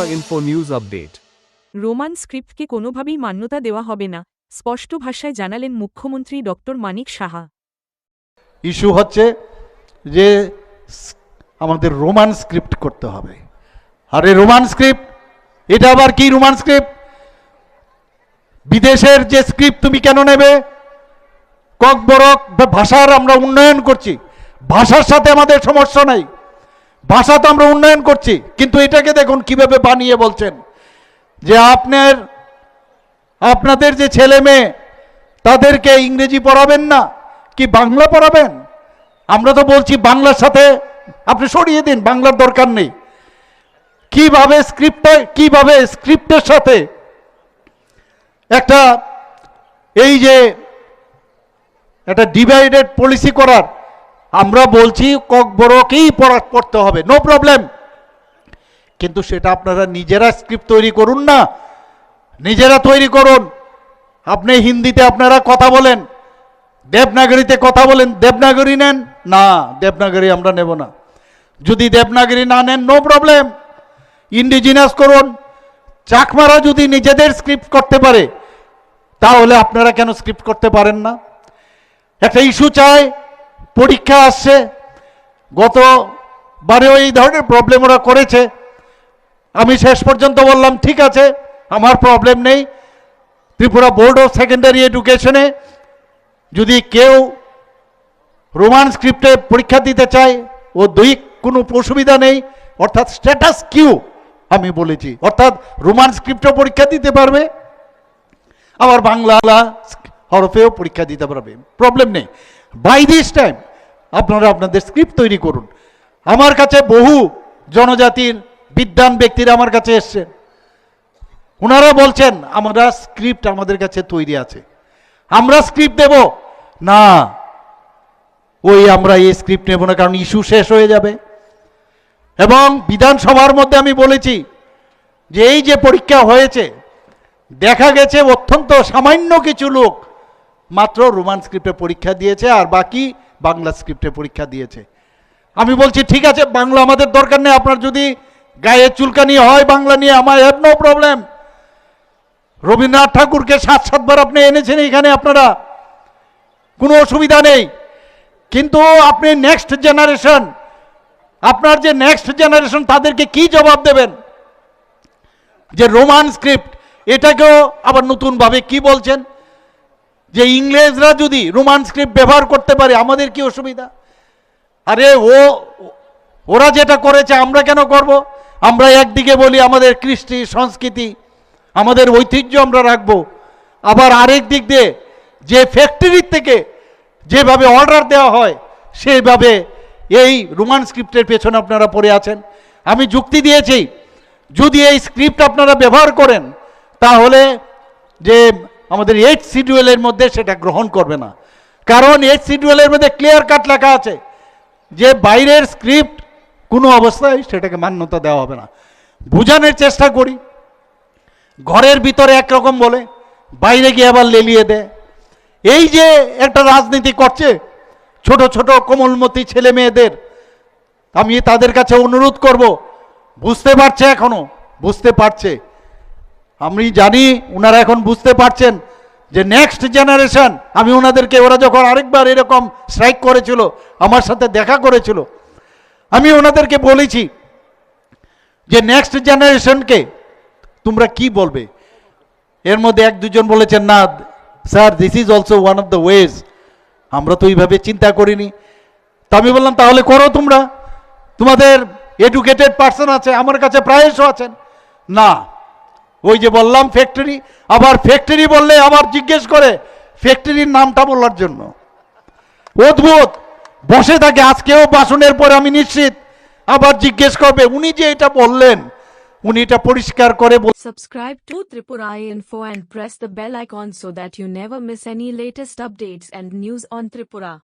Tripura Info News Update. Roman স্ক্রিপ্টকে কোনোভাবেই মান্যতা দেওয়া হবে না স্পষ্ট ভাষায় জানালেন মুখ্যমন্ত্রী ডক্টর মানিক সাহা। ইস্যু হচ্ছে যে আমাদের রোমান স্ক্রিপ্ট করতে হবে। আরে রোমান স্ক্রিপ্ট এটা আবার কি রোমান স্ক্রিপ্ট বিদেশের যে স্ক্রিপ্ট তুমি কেন নেবে? ককবরক বা- ভাষার আমরা উন্নয়ন করছি। ভাষার সাথে আমাদের সমস্যা নাই। ভাষা তো আমরা উন্নয়ন করছি, কিন্তু এটাকে দেখুন কীভাবে বানিয়ে বলছেন। যে আপনার, আপনাদের যে ছেলে মেয়ে, তাদেরকে ইংরেজি পড়াবেন না, কি বাংলা পড়াবেন? আমরা তো বলছি বাংলার সাথে, আপনি সরিয়ে দিন, বাংলার দরকার নেই। কীভাবে স্ক্রিপ্টে কীভাবে স্ক্রিপ্টের সাথে একটা, এই যে একটা ডিভাইডেড পলিসি করার আমরা বলছি ককবরকেই পড়া পড়তে হবে নো প্রবলেম কিন্তু সেটা আপনারা নিজেরা স্ক্রিপ্ট তৈরি করুন না, নিজেরা তৈরি করুন। আপনি হিন্দিতে আপনারা কথা বলেন, দেবনাগরীতে কথা বলেন, দেবনাগরী নেন? না, দেবনাগরী আমরা নেব না। যদি দেবনাগরী না নেন নো প্রবলেম ইন্ডিজিনাস করুন। চাকমারা যদি নিজেদের স্ক্রিপ্ট করতে পারে, তাহলে আপনারা কেন স্ক্রিপ্ট করতে পারেন না? একটা ইস্যু চাই পরীক্ষা আসছে। গতবারেও এই ধরনের প্রবলেম ওরা করেছে। আমি শেষ পর্যন্ত বললাম, ঠিক আছে, আমার প্রবলেম নেই। ত্রিপুরা বোর্ড অফ সেকেন্ডারি এডুকেশনে যদি কেউ রোমান স্ক্রিপ্টে পরীক্ষা দিতে চায়, ও দুই কোনো অসুবিধা নেই। অর্থাৎ স্ট্যাটাস কিউ আমি বলেছি। অর্থাৎ রোমান স্ক্রিপ্টও পরীক্ষা দিতে পারবে, আবার বাংলা হরফেও পরীক্ষা দিতে পারবে। প্রবলেম নেই। বাই দিস টাইম আপনারা আপনাদের স্ক্রিপ্ট তৈরি করুন। আমার কাছে বহু জনজাতির বিদ্যান ব্যক্তিরা আমার কাছে এসছেন। ওনারা বলছেন, আমরা স্ক্রিপ্ট আমাদের কাছে তৈরি আছে। আমরা স্ক্রিপ্ট দেব? না। ওই আমরা এই স্ক্রিপ্ট নেব না, কারণ ইস্যু শেষ হয়ে যাবে। এবং বিধানসভার মধ্যে আমি বলেছি যে এই যে পরীক্ষা হয়েছে, দেখা গেছে অত্যন্ত সামান্য কিছু লোক মাত্র রোমান স্ক্রিপ্টে পরীক্ষা দিয়েছে, আর বাকি বাংলা স্ক্রিপ্টে পরীক্ষা দিয়েছে। আমি বলছি, ঠিক আছে, বাংলা আমাদের দরকার নেই, আপনার যদি গায়ে চুলকানি হয় বাংলা নিয়ে আমার হ্যাভ নো প্রবলেম রবীন্দ্রনাথ ঠাকুরকে সাত সাতবার আপনি এনেছেন এখানে আপনারা। কোনো অসুবিধা নেই। কিন্তু আপনি নেক্সট জেনারেশন আপনার যে নেক্সট জেনারেশন তাদেরকে কি জবাব দেবেন? যে রোমান স্ক্রিপ্ট এটাকেও আবার নতুনভাবে কি বলছেন? যে ইংরেজরা যদি রোমান স্ক্রিপ্ট ব্যবহার করতে পারে, আমাদের কি অসুবিধা? আরে ও, ওরা যেটা করেছে, আমরা কেন করব? আমরা একদিকে বলি আমাদের কৃষ্টি, সংস্কৃতি, আমাদের ঐতিহ্য আমরা রাখব। আবার আরেক দিক দিয়ে যে ফ্যাক্টরির থেকে যেভাবে অর্ডার দেওয়া হয়, সেইভাবে এই রোমান স্ক্রিপ্টের পেছনে আপনারা পড়ে আছেন। আমি যুক্তি দিয়েছি, যদি এই স্ক্রিপ্ট আপনারা ব্যবহার করেন, তাহলে যে আমাদের এইট শিডিউলের মধ্যে সেটা গ্রহণ করবে না। কারণ এইট শিডিউলের মধ্যে ক্লিয়ার কাট লেখা আছে। যে বাইরের স্ক্রিপ্ট কোনো অবস্থায় সেটাকে মান্যতা দেওয়া হবে না। বোঝানোর চেষ্টা করি। ঘরের ভিতরে একরকম বলে, বাইরে গিয়ে আবার লেলিয়ে দেয়। এই যে একটা রাজনীতি করছে, ছোট ছোট কোমলমতি ছেলে মেয়েদের, আমি তাদের কাছে অনুরোধ করব, বুঝতে পারছে এখনও? বুঝতে পারছে। আমি জানি ওনারা এখন বুঝতে পারছেন যে নেক্সট জেনারেশন আমি ওনাদেরকে ওরা যখন আরেকবার এরকম স্ট্রাইক করেছিল, আমার সাথে দেখা করেছিল, আমি ওনাদেরকে বলেছি যে নেক্সট জেনারেশনকে তোমরা কি বলবে? এর মধ্যে এক দুজন বলেছেন, না sir this is also one of the ways আমরা তো এইভাবে চিন্তা করিনি। তা আমি বললাম, তাহলে করো তোমরা। তোমাদের এডুকেটেড পার্সন আছে, আমার কাছে প্রায়শ আছেন। না ওই যে বললাম ফ্যাক্টরি আবার ফ্যাক্টরি বললে আবার জিজ্ঞেস করে ফ্যাক্টরির নামটা বলার জন্য। অদ্ভুত! বসে থাকে, আজকেও বাসনের পরে আমি নিশ্চিত। আবার জিজ্ঞেস করবে, উনি যে এটা বললেন, উনি এটা পরিষ্কার করে বল- Subscribe to Tripura Info and press the bell icon so that you never miss any latest updates and news on Tripura.